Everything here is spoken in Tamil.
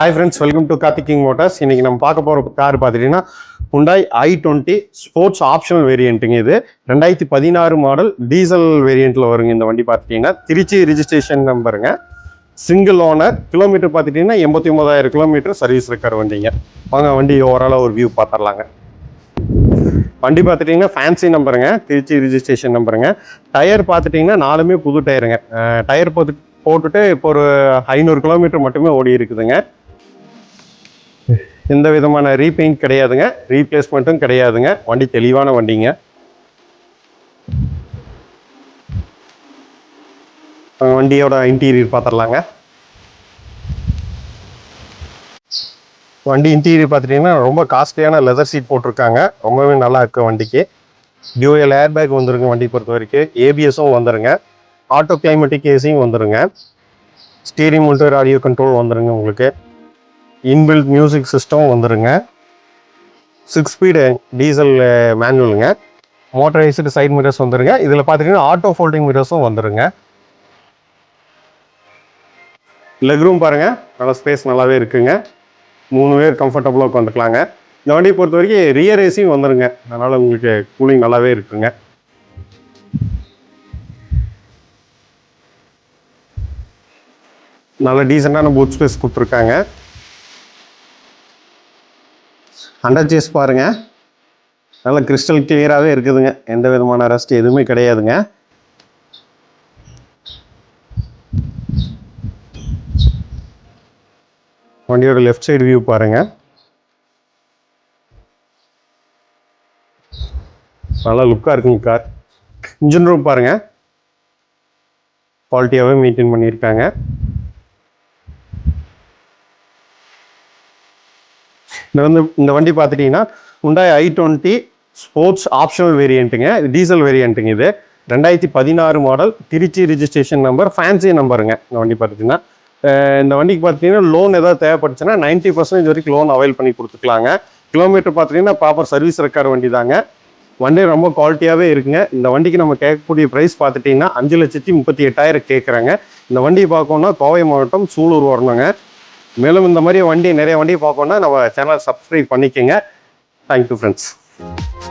Hi friends welcome to Karthiking Motors இன்னைக்கு நம்ம பார்க்க போகிற கார் பார்த்துட்டிங்கன்னா Hyundai i twenty sports optional வேரியண்ட்டுங்க இது. ரெண்டாயிரத்தி பதினாறு மாடல் டீசல் வேரியண்ட்டில் வருங்க இந்த வண்டி பார்த்துட்டிங்கன்னா. திருச்சி ரிஜிஸ்ட்ரேஷன் நம்பருங்க சிங்கிள் ஓனர் கிலோமீட்டர் பார்த்துட்டிங்கன்னா எண்பத்தி ஒன்பதாயிரம் கிலோமீட்டர் சர்வீஸ் இருக்கிற வண்டிங்க. வாங்க வண்டி ஓவராலாக ஒரு வியூ பார்த்துடலாங்க. வண்டி பார்த்துட்டிங்கன்னா ஃபேன்சி நம்பருங்க திருச்சி ரிஜிஸ்ட்ரேஷன் நம்பருங்க டயர் பார்த்துட்டிங்கன்னா நாலுமே புது டயருங்க டயர் போட்டு போட்டுட்டு இப்போ ஒரு ஐநூறு கிலோமீட்டர் மட்டுமே ஓடி இருக்குதுங்க எந்த விதமான ரீபெயிண்ட் கிடையாதுங்க. ரீப்ளேஸ்மெண்ட்டும் கிடையாதுங்க. வண்டி தெளிவான வண்டிங்க. வண்டியோட இன்டீரியர் பார்த்துடலாங்க வண்டி இன்டீரியர் பார்த்துட்டிங்கன்னா ரொம்ப காஸ்ட்லியான லெதர் சீட் போட்டிருக்காங்க. ரொம்பவே நல்லா இருக்கு வண்டிக்கு. டியூஎல் ஏர் பேக் வந்துருங்க வண்டி பொறுத்த வரைக்கும் ஏபிஎஸும் வந்துருங்க. ஆட்டோ கிளைமேட்டிக் ஏசியும் வந்துருங்க. ஸ்டீரிங் மோட்டர் ஆடியோ கண்ட்ரோல் வந்துருங்க உங்களுக்கு. இன்பில்ட் மியூசிக் சிஸ்டம் வந்துருங்க. சிக்ஸ் ஸ்பீடு டீசல் மேனுவலுங்க மோட்டரைஸ்டு சைட் மிரர்ஸ் வந்துருங்க. இதில் பார்த்துட்டிங்கன்னா ஆட்டோ ஃபோல்டிங் மிரர்ஸும் வந்துருங்க. லெக் ரூம் பாருங்கள் நல்லா ஸ்பேஸ் நல்லாவே இருக்குங்க. மூணு பேர் கம்ஃபர்டபுளாக உட்காந்துக்கலாங்க. இந்த வண்டியை பொறுத்த வரைக்கும் ரியர் ஏசியும் வந்துருங்க. அதனால் உங்களுக்கு கூலிங் நல்லாவே இருக்குங்க. நல்ல டீசெண்டான பூட் ஸ்பேஸ் கொடுத்துருக்காங்க. ஹண்ட்ரட் ஜேஸ் பாருங்க. நல்லா கிறிஸ்டல் கிளியராகவே இருக்குதுங்க. எந்த விதமான ரஸ்ட் எதுவுமே கிடையாதுங்க. வண்டியோட லெஃப்ட் சைடு வியூ பாருங்க. நல்லா லுக்காக இருக்குங்க கார் இன்ஜின் ரூம் பாருங்க. குவாலிட்டியாகவே மெயின்டைன் பண்ணியிருக்காங்க. இந்த வந்து இந்த வண்டி பார்த்துட்டிங்கன்னா Hyundai i twenty sports optional வேரியண்ட்டுங்க diesel வேரியண்ட்டுங்க இது. ரெண்டாயிரத்தி பதினாறு model Trichy registration number fancy நம்பருங்க இந்த வண்டி பார்த்துட்டிங்கன்னா. இந்த வண்டிக்கு பார்த்தீங்கன்னா லோன் ஏதாவது தேவைப்பட்டுச்சுன்னா நைன்ட்டி பர்சன்டேஜ் வரைக்கும் லோன் அவைல் பண்ணி கொடுத்துக்கலாங்க. கிலோமீட்டர் பார்த்துட்டிங்கன்னா ப்ராப்பர் சர்வீஸ் ரெக்கார்டு வண்டி தாங்க வண்டி ரொம்ப குவாலிட்டியாகவே இருக்குங்க. இந்த வண்டிக்கு நம்ம கேட்கக்கூடிய ப்ரைஸ் பார்த்துட்டிங்கன்னா அஞ்சு லட்சத்தி முப்பத்தி எட்டாயிரம் கேட்குறாங்க. இந்த வண்டியை பார்க்கணுன்னா கோவை மாவட்டம் சூலூர் வரணுங்க. மேலும் இந்த மாதிரி வண்டி நிறைய வண்டி பார்க்கணுன்னா நம்ம சேனலை சப்ஸ்கிரைப் பண்ணிக்கோங்க. Thank you friends